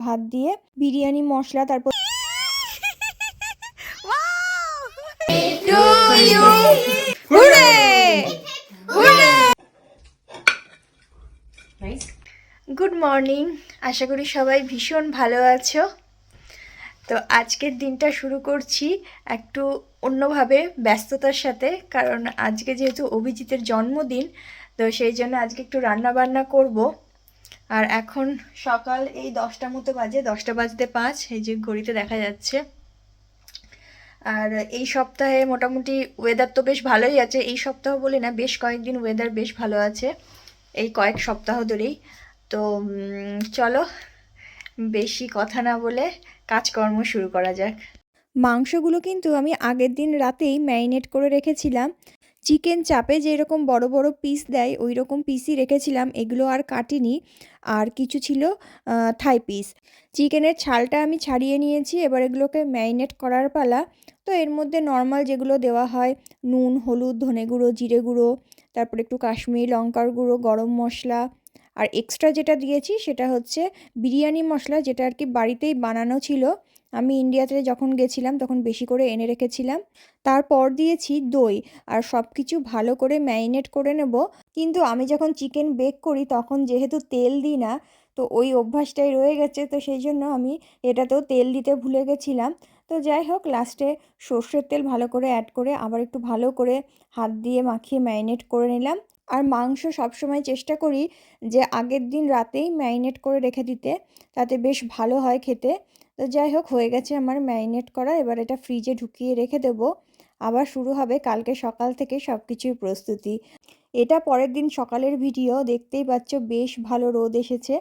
ভাত দিয়ে বিরিয়ানি মশলা তারপর গুড মর্নিং আশা করি সবাই ভীষণ ভালো আছো। তো আজকের দিনটা শুরু করছি একটু অন্যভাবে ব্যস্ততার সাথে কারণ আজকে যেহেতু অভিজিতের জন্মদিন তো সেই জন্য আজকে একটু রান্না বান্না করব। আর এখন সকাল এই দশটা মতো বাজে, দশটা বাজতে পাঁচ, এই যে ঘড়িতে দেখা যাচ্ছে। আর এই সপ্তাহে মোটামুটি ওয়েদার তো বেশ ভালোই আছে। এই সপ্তাহ বলে না, বেশ কয়েকদিন ওয়েদার বেশ ভালো আছে, এই কয়েক সপ্তাহ ধরেই। তো চলো, বেশি কথা না বলে কাজকর্ম শুরু করা যাক। মাংসগুলো কিন্তু আমি আগের দিন রাতেই ম্যারিনেট করে রেখেছিলাম। চিকেন চাপে যেরকম বড় বড় পিস দেয় ওই রকম পিসই রেখেছিলাম। এগুলো আর কাটিনি। আর কিছু ছিল থাই পিস চিকেনের ছালটা আমি ছাড়িয়ে নিয়েছি। এবার এগুলোকে ম্যারিনেট করার পালা। তো এর মধ্যে নর্মাল যেগুলো দেওয়া হয়, নুন, হলুদ, ধনে গুঁড়ো, জিরে গুঁড়ো, তারপর একটু কাশ্মীরি লঙ্কার গুঁড়ো, গরম মশলা। আর এক্সট্রা যেটা দিয়েছি সেটা হচ্ছে বিরিয়ানি মশলা, যেটা আর কি বাড়িতেই বানানো ছিল। আমি ইন্ডিয়াতে যখন গেছিলাম, তখন বেশি করে এনে রেখেছিলাম। তারপর দিয়েছি দই, আর সব কিছু ভালো করে ম্যারিনেট করে নেব। কিন্তু আমি যখন চিকেন বেক করি, তখন যেহেতু তেল দিই না, তো ওই অভ্যাসটাই রয়ে গেছে। তো সেই জন্য আমি এটাতেও তেল দিতে ভুলে গেছিলাম। তো যাই হোক, লাস্টে সর্ষের তেল ভালো করে অ্যাড করে আবার একটু ভালো করে হাত দিয়ে মাখিয়ে ম্যারিনেট করে নিলাম। আর মাংস সবসময় চেষ্টা করি যে আগের দিন রাতেই ম্যারিনেট করে রেখে দিতে, তাতে বেশ ভালো হয় খেতে। তো যাই হোক, হয়ে গেছে আমার ম্যারিনেট করা। এবার এটা ফ্রিজে ঢুকিয়ে রেখে দেবো। আবার শুরু হবে কালকে সকাল থেকে সব কিছুই প্রস্তুতি। এটা পরের দিন সকালের ভিডিও, দেখতেই পাচ্ছ বেশ ভালো রোদ এসেছে।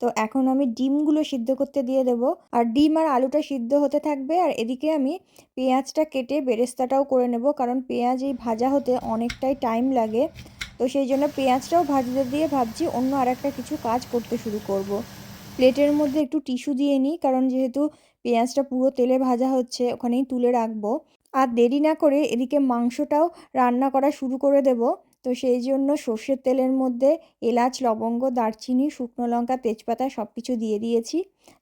তো এখন আমি ডিমগুলো সিদ্ধ করতে দিয়ে দেব। আর ডিম আর আলুটা সিদ্ধ হতে থাকবে। আর এদিকে আমি পেঁয়াজটা কেটে বেরেস্তাটাও করে নেব। কারণ পেঁয়াজ এই ভাজা হতে অনেকটাই টাইম লাগে। তো সেই জন্য পেঁয়াজটাও ভাজতে দিয়ে ভাবছি অন্য আর একটা কিছু কাজ করতে শুরু করব। প্লেটের মধ্যে একটু টিস্যু দিয়ে নিই, কারণ যেহেতু পেঁয়াজটা পুরো তেলে ভাজা হচ্ছে, ওখানেই তুলে রাখব। আর দেরি না করে এদিকে মাংসটাও রান্না করা শুরু করে দেব। তো সেই জন্য সর্ষের তেলের মধ্যে এলাচ, লবঙ্গ, দারচিনি, শুকনো লঙ্কা, তেজপাতা সব কিছু দিয়ে দিয়েছি।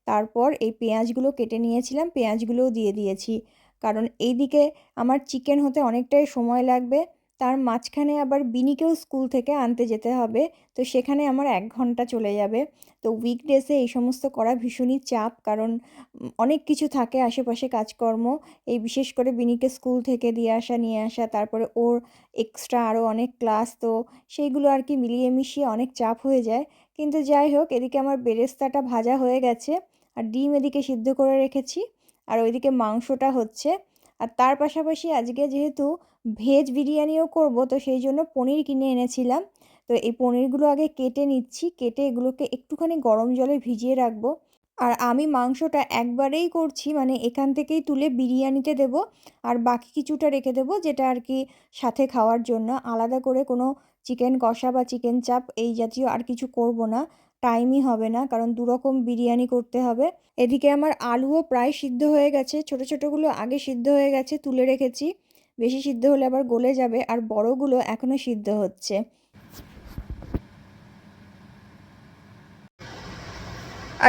তারপর এই পেঁয়াজগুলো কেটে নিয়েছিলাম, পেঁয়াজগুলোও দিয়ে দিয়েছি। কারণ এইদিকে আমার চিকেন হতে অনেকটাই সময় লাগবে। তার মাঝখানে আবার বিনিকেও স্কুল থেকে আনতে যেতে হবে। তো সেখানে আমার এক ঘণ্টা চলে যাবে। তো উইকডেসে এই সমস্ত করা ভীষণই চাপ কারণ অনেক কিছু থাকে আশেপাশে কাজকর্ম। এই বিশেষ করে বিনিকে স্কুল থেকে দিয়ে আসা, নিয়ে আসা, তারপরে ওর এক্সট্রা আরও অনেক ক্লাস তো সেইগুলো আর কি মিলিয়ে মিশিয়ে অনেক চাপ হয়ে যায়। কিন্তু যাই হোক, এদিকে আমার বেরেস্তাটা ভাজা হয়ে গেছে। আর ডিম এদিকে সিদ্ধ করে রেখেছি। আর ওইদিকে মাংসটা হচ্ছে। আর তার পাশাপাশি আজকে যেহেতু ভেজ বিরিয়ানিও করব, তো সেই জন্য পনির কিনে এনেছিলাম। তো এই পনিরগুলো আগে কেটে নিচ্ছি, কেটে এগুলোকে একটুখানি গরম জলে ভিজিয়ে রাখব। আর আমি মাংসটা একবারেই করছি মানে এখান থেকেই তুলে বিরিয়ানিতে দেব। আর বাকি কিছুটা রেখে দেবো, যেটা আর কি সাথে খাওয়ার জন্য। আলাদা করে কোনো চিকেন কষা বা চিকেন চাপ এই জাতীয় আর কিছু করব না, টাইমই হবে না, কারণ দুরকম বিরিয়ানি করতে হবে। এদিকে আমার আলুও প্রায় সিদ্ধ হয়ে গেছে, ছোট ছোটোগুলো আগে সিদ্ধ হয়ে গেছে, তুলে রেখেছি। বেশি সিদ্ধ হলে আবার গলে যাবে আর বড়গুলো এখনও সিদ্ধ হচ্ছে।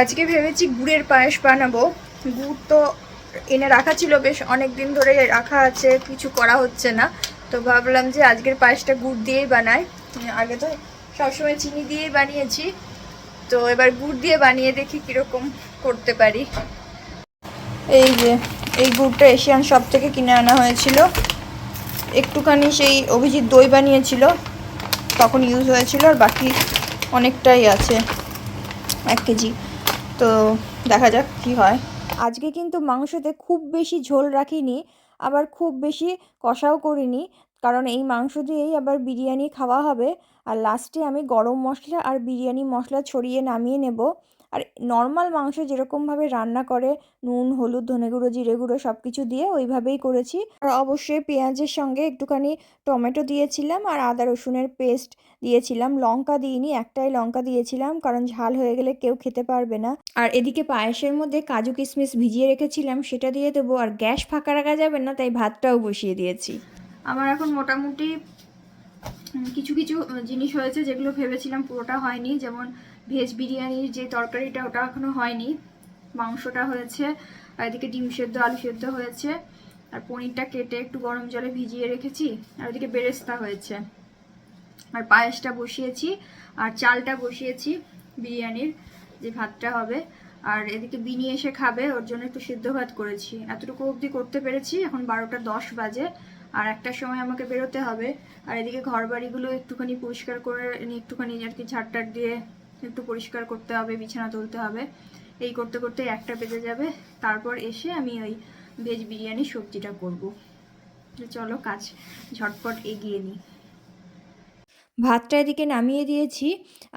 আজকে ভেবেছি গুড়ের পায়েস বানাবো। গুড় তো এনে রাখা ছিল বেশ অনেক দিন ধরে রাখা আছে কিছু করা হচ্ছে না। তো ভাবলাম যে আজকের পায়েসটা গুড় দিয়েই বানাই। আগে তো সবসময় চিনি দিয়েই বানিয়েছি। তো এবার গুড় দিয়ে বানিয়ে দেখি কীরকম করতে পারি। এই যে এই গুড়টা এশিয়ান শপ থেকে কিনে আনা হয়েছিল। একটুখানি সেই অভিজিৎ দই বানিয়েছিল, তখন ইউজ হয়েছিল আর বাকি অনেকটাই আছে, এক কেজি। তো দেখা যাক কি হয়। আজকে কিন্তু মাংসতে খুব বেশি ঝোল রাখিনি, আবার খুব বেশি কষাও করিনি, কারণ এই মাংস দিয়েই আবার বিরিয়ানি খাওয়া হবে। আর লাস্টে আমি গরম মশলা আর বিরিয়ানি মশলা ছড়িয়ে নামিয়ে নেব। আর নর্মাল মাংস যেরকমভাবে রান্না করে, নুন, হলুদ, ধনে গুঁড়ো, জিরে গুঁড়ো সব কিছু দিয়ে ওইভাবেই করেছি। আর অবশ্যই পেঁয়াজের সঙ্গে একটুখানি টমেটো দিয়েছিলাম আর আদা রসুনের পেস্ট দিয়েছিলাম। লঙ্কা দিইনি, একটাই লঙ্কা দিয়েছিলাম কারণ ঝাল হয়ে গেলে কেউ খেতে পারবে না। আর এদিকে পায়েসের মধ্যে কাজু কিশমিশ ভিজিয়ে রেখেছিলাম, সেটা দিয়ে দেবো। আর গ্যাস ফাঁকা রাখা যাবে না, তাই ভাতটাও বসিয়ে দিয়েছি। আমার এখন মোটামুটি কিছু কিছু, জিনিস হয়েছে যেগুলো ভেবেছিলাম পুরোটা হয়নি। যেমন ভেজ বিরিয়ানির যে তরকারিটা, ওটা এখনও হয়নি। মাংসটা হয়েছে, আর এদিকে ডিম সেদ্ধ, আলু সেদ্ধ হয়েছে, আর পনিরটা কেটে একটু গরম জলে ভিজিয়ে রেখেছি, আর ওদিকে বেরেস্তা হয়েছে। আর পায়েসটা বসিয়েছি, আর চালটা বসিয়েছি বিরিয়ানির, যে ভাতটা হবে। আর এদিকে বিনি এসে খাবে, ওর জন্য একটু সিদ্ধ ভাত করেছি। এতটুকু অবধি করতে পেরেছি, এখন বারোটা দশ বাজে, আর একটার সময় আমাকে বেরোতে হবে। আর এদিকে ঘর বাড়িগুলো একটুখানি পরিষ্কার করে, একটুখানি আর কি ঝাড়টার দিয়ে একটু পরিষ্কার করতে হবে, বিছানা তুলতে হবে। এই করতে করতে একটা বেজে যাবে। তারপর এসে আমি ওই ভেজ বিরিয়ানি সবজিটা করব। চলো কাজ ঝটপট এগিয়ে নিই। ভাতটা এদিকে নামিয়ে দিয়েছি,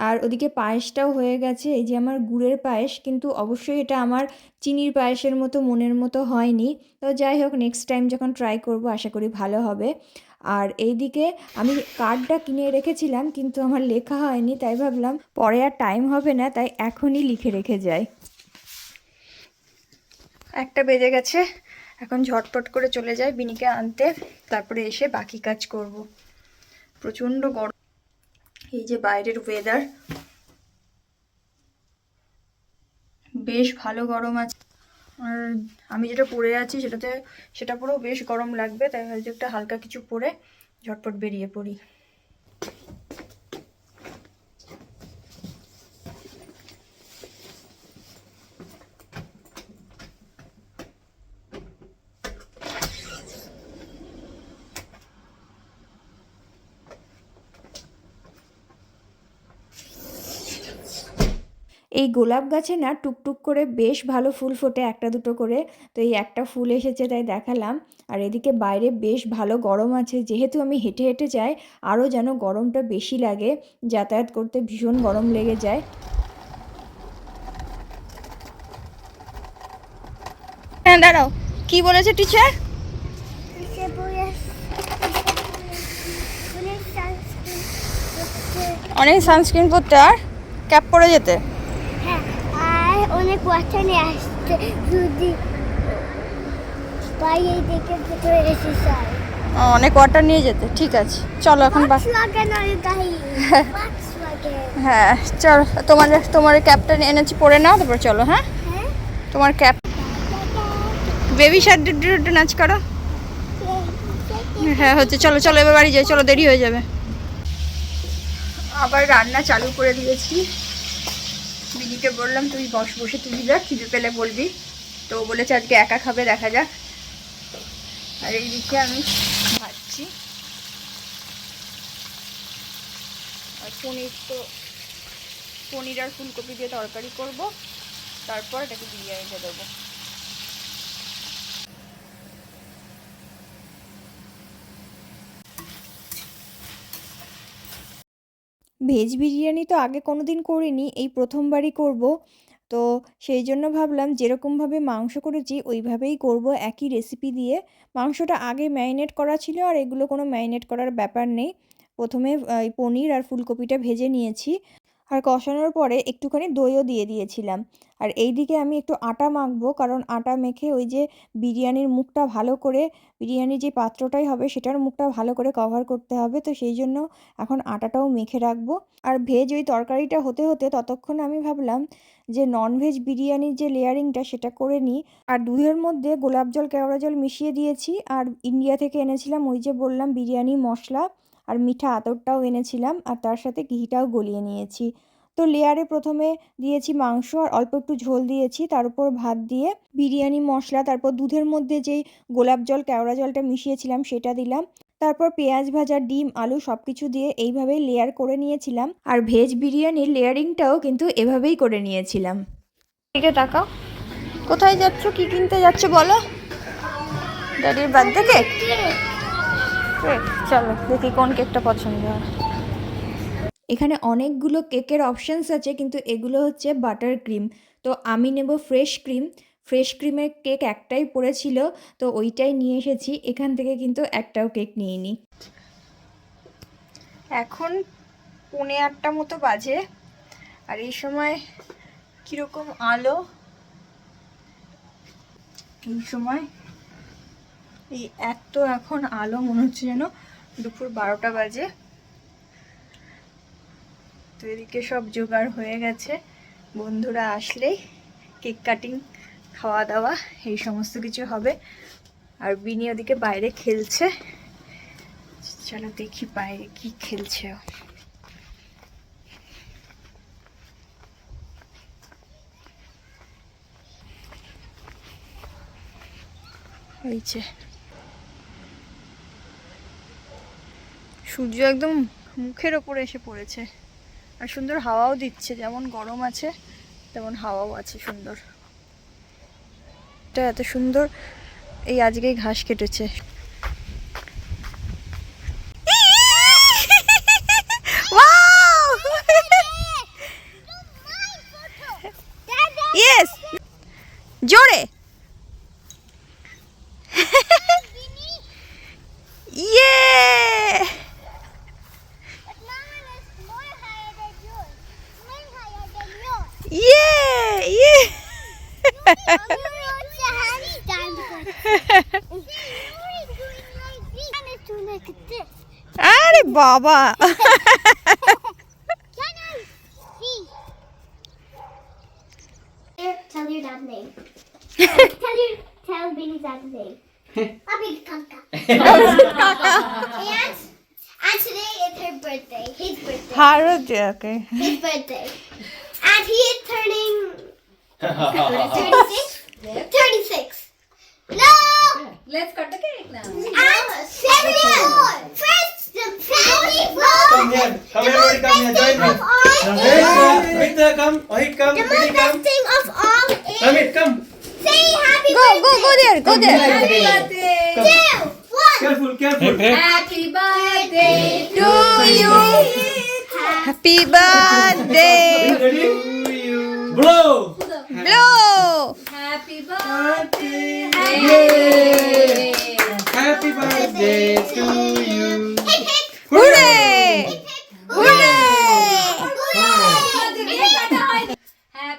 আর ওদিকে পায়েসটাও হয়ে গেছে। এই যে আমার গুড়ের পায়েস, কিন্তু অবশ্যই এটা আমার চিনির পায়েসের মতো, মনের মতো হয়নি। তো যাই হোক নেক্সট টাইম যখন ট্রাই করব, আশা করি ভালো হবে। আর এইদিকে আমি কার্ডটা কিনে রেখেছিলাম, কিন্তু আমার লেখা হয়নি, তাই ভাবলাম পরে আর টাইম হবে না, তাই এখনই লিখে রেখে যাই। একটা বেজে গেছে, এখন ঝটপট করে চলে যাই বিনিকে আনতে, তারপরে এসে বাকি কাজ করব। প্রচণ্ড গরম। এই যে বাইরের ওয়েদার বেশ ভালো গরম আছে। আর আমি যেটা পরে আছি সেটাতে, সেটা পরেও বেশ গরম লাগবে, তাই হয়তো একটা হালকা কিছু পরে ঝটপট বেরিয়ে পড়ি। এই গোলাপ গাছে না টুকটুক করে বেশ ভালো ফুল ফোটে একটা দুটো করে। তো এই একটা ফুল এসেছে তাই দেখালাম। আর এদিকে বাইরে বেশ ভালো গরম আছে। যেহেতু আমি হেঁটে হেঁটে যাই আরও যেন গরমটা বেশি লাগে। যাতায়াত করতে ভীষণ গরম লেগে যায়। হ্যাঁ দাঁড়াও। কি বলেছে টিচার অনেক সানস্ক্রিন পরতে। আর ক্যাপ পরে যেতে? আর অনেক ওয়াটার নিয়ে আসছে। যদি বাইরে থেকে ভেতরে এসে অনেক ওয়াটার নিয়ে যেতে। ঠিক আছে চলো এখন হ্যাঁ চল তোমার তোমার ক্যাপটা এনেছি পরে নাও তারপর চলো হ্যাঁ? হ্যাঁ। তোমার ক্যাপ বেবি শার্ট একটু নাচ করো। হ্যাঁ হচ্ছে চলো চলো এবার বাড়ি যাই চলো দেরি হয়ে যাবে। আবার রান্না চালু করে দিয়েছি। দিদিকে বললাম, তুই বস, বসে তুই যা, খিদে পেলে বলবি। তো বলেছে, আজকে একা খাবে, দেখা যাক। আর এইদিকে আমি ভাজছি। আর পনির তো, পনির আর ফুলকপি দিয়ে তরকারি করব। তারপর এটাকে বিরিয়ানিটা দেবো। ভেজ বিরিয়ানি তো আগে কোনো দিন করিনি, এই প্রথমবারই করব। তো সেই জন্য ভাবলাম যেরকমভাবে মাংস করেছি ওইভাবেই করব একই রেসিপি দিয়ে। মাংসটা আগে ম্যারিনেট করা ছিল আর এগুলো কোনো ম্যারিনেট করার ব্যাপার নেই। প্রথমে এই পনির আর ফুলকপিটা ভেজে নিয়েছি। আর কষানোর পরে একটুখানি দইও দিয়ে দিয়েছিলাম। আর এই দিকে আমি একটু আটা মাখবো, কারণ আটা মেখে ওই যে বিরিয়ানির মুখটা ভালো করে বিরিয়ানির যে পাত্রটাই হবে সেটার মুখটা ভালো করে কভার করতে হবে। তো সেই জন্য এখন আটাটাও মেখে রাখব। আর ভেজ ওই তরকারিটা হতে হতে ততক্ষণ আমি ভাবলাম যে ননভেজ বিরিয়ানির যে লেয়ারিংটা সেটা করে নিই। আর দুধের মধ্যে গোলাপ জল, কেওড়া জল মিশিয়ে দিয়েছি। আর ইন্ডিয়া থেকে এনেছিলাম ওই যে বললাম বিরিয়ানি মশলা, আর মিঠা আতরটাও এনেছিলাম। আর তার সাথে ঘিটাও গলিয়ে নিয়েছি। তো লেয়ারে প্রথমে দিয়েছি মাংস আর অল্প একটু ঝোল দিয়েছি। তার উপর ভাত দিয়ে বিরিয়ানি মশলা তারপর দুধের মধ্যে যেই গোলাপ জল কেওড়া জলটা মিশিয়েছিলাম সেটা দিলাম। তারপর পেঁয়াজ ভাজা ডিম আলু সব কিছু দিয়ে এইভাবেই লেয়ার করে নিয়েছিলাম। আর ভেজ বিরিয়ানির লেয়ারিংটাও কিন্তু এভাবেই করে নিয়েছিলাম। দিকে তাকাও। কোথায় যাচ্ছ? কি কিনতে যাচ্ছ বলো? ড্যাডির বার্থডে কেক চলো দেখি কোন কেকটা পছন্দ হয়। এখানে অনেকগুলো কেকের অপশানস আছে, কিন্তু এগুলো হচ্ছে বাটার ক্রিম তো আমি নেব ফ্রেশ ক্রিম ফ্রেশ ক্রিমের কেক একটাই পড়েছিল, তো ওইটাই নিয়ে এসেছি। এখান থেকে কিন্তু একটাও কেক নিইনি। এখন পৌনে আটটা মতো বাজে, আর এই সময় কীরকম আলো? এই সময় এই এত এখন আলো, মনে হচ্ছে যেন দুপুর বারোটা বাজে। তো এদিকে সব জোগাড় হয়ে গেছে। বন্ধুরা আসলেই কেক কাটিং খাওয়া দাওয়া এই সমস্ত কিছু হবে। আর বিনি ওদিকে বাইরে খেলছে। চলো দেখি বাইরে কি খেলছে ও। হয়েছে সূর্য একদম মুখের ওপরে এসে পড়েছে। আর সুন্দর হাওয়াও দিচ্ছে, যেমন গরম আছে, তেমন হাওয়াও আছে সুন্দর। এটা এত সুন্দর, এই আজকেই ঘাস কেটেছে। Baba. Tell your dad's name. tell your tell Baby's dad's name. I'll be Kaka. And and today is her birthday. His birthday. Her birthday, okay. His birthday. And he is turning 36? 36. No! Let's cut the cake now. And seven years. Come here. Come everybody, come here. Join me. Wait, wait, come. Wait, come. The most best thing of all is. Come here, come. Say happy go, birthday. Go, go, go there. Go there. Happy birthday. Two, one. Careful, careful. Happy birthday to you. Happy birthday. Ready? Blow. Blow. Happy birthday. Happy birthday.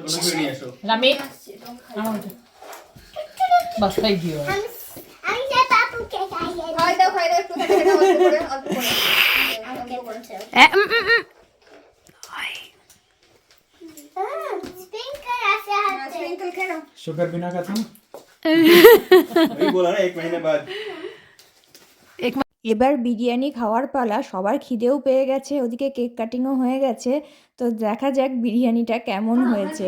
बस आराम जा Ramit. आराम जा बस thank you I'm I'm the papu cake I get. খাই দাও খাই দাও একটু খাই দাও অল্প করে অল্প করে I'll get one too. এ, উম, উম, উম। Ah, sprinkle ऐसे हाथ से. স্প্রিঙ্কল খেয়ে নাও शुगर बिना का था ना वही बोला ना एक महीने बाद এবার বিরিয়ানি খাওয়ার পালা সবার খিদেও পেয়ে গেছে ওদিকে কেক কাটিংও হয়ে গেছে তো দেখা যাক বিরিয়ানিটা কেমন হয়েছে।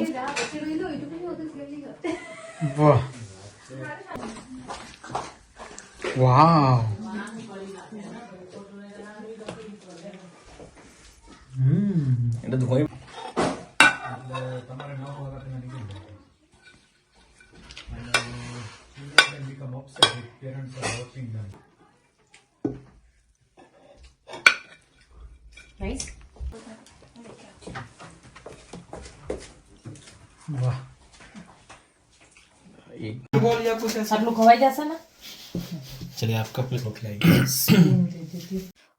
uh, Parents are watching them. बोल या कुछ ऐसा सब लोग खवाई जैसा ना चलिए आपका प्लेट खिलाएंगे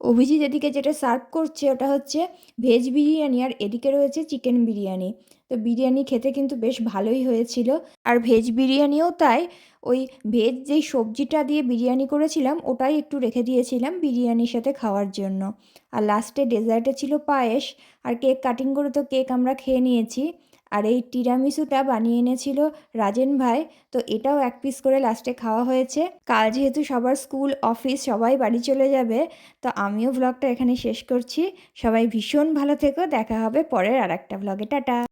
অভিজিৎ এদিকে যেটা সার্ভ করছে ওটা হচ্ছে ভেজ বিরিয়ানি আর এদিকে রয়েছে চিকেন বিরিয়ানি তো বিরিয়ানি খেতে কিন্তু বেশ ভালোই হয়েছিল আর ভেজ বিরিয়ানিও তাই ওই ভেজ যেই সবজিটা দিয়ে বিরিয়ানি করেছিলাম ওটাই একটু রেখে দিয়েছিলাম বিরিয়ানির সাথে খাওয়ার জন্য আর লাস্টে ডেজার্টে ছিল পায়েস আর কেক কাটিং করে তো কেক আমরা খেয়ে নিয়েছি আর এই টিরামিসুটা বানিয়ে এনেছিল রাজেন ভাই, তো এটাও এক পিস করে লাস্টে খাওয়া হয়েছে। কাল যেহেতু সবার স্কুল অফিস সবাই বাড়ি চলে যাবে, তো আমিও ব্লগটা এখানে শেষ করছি। সবাই ভীষণ ভালো থেকো, দেখা হবে পরের আর একটা ব্লগে টাটা!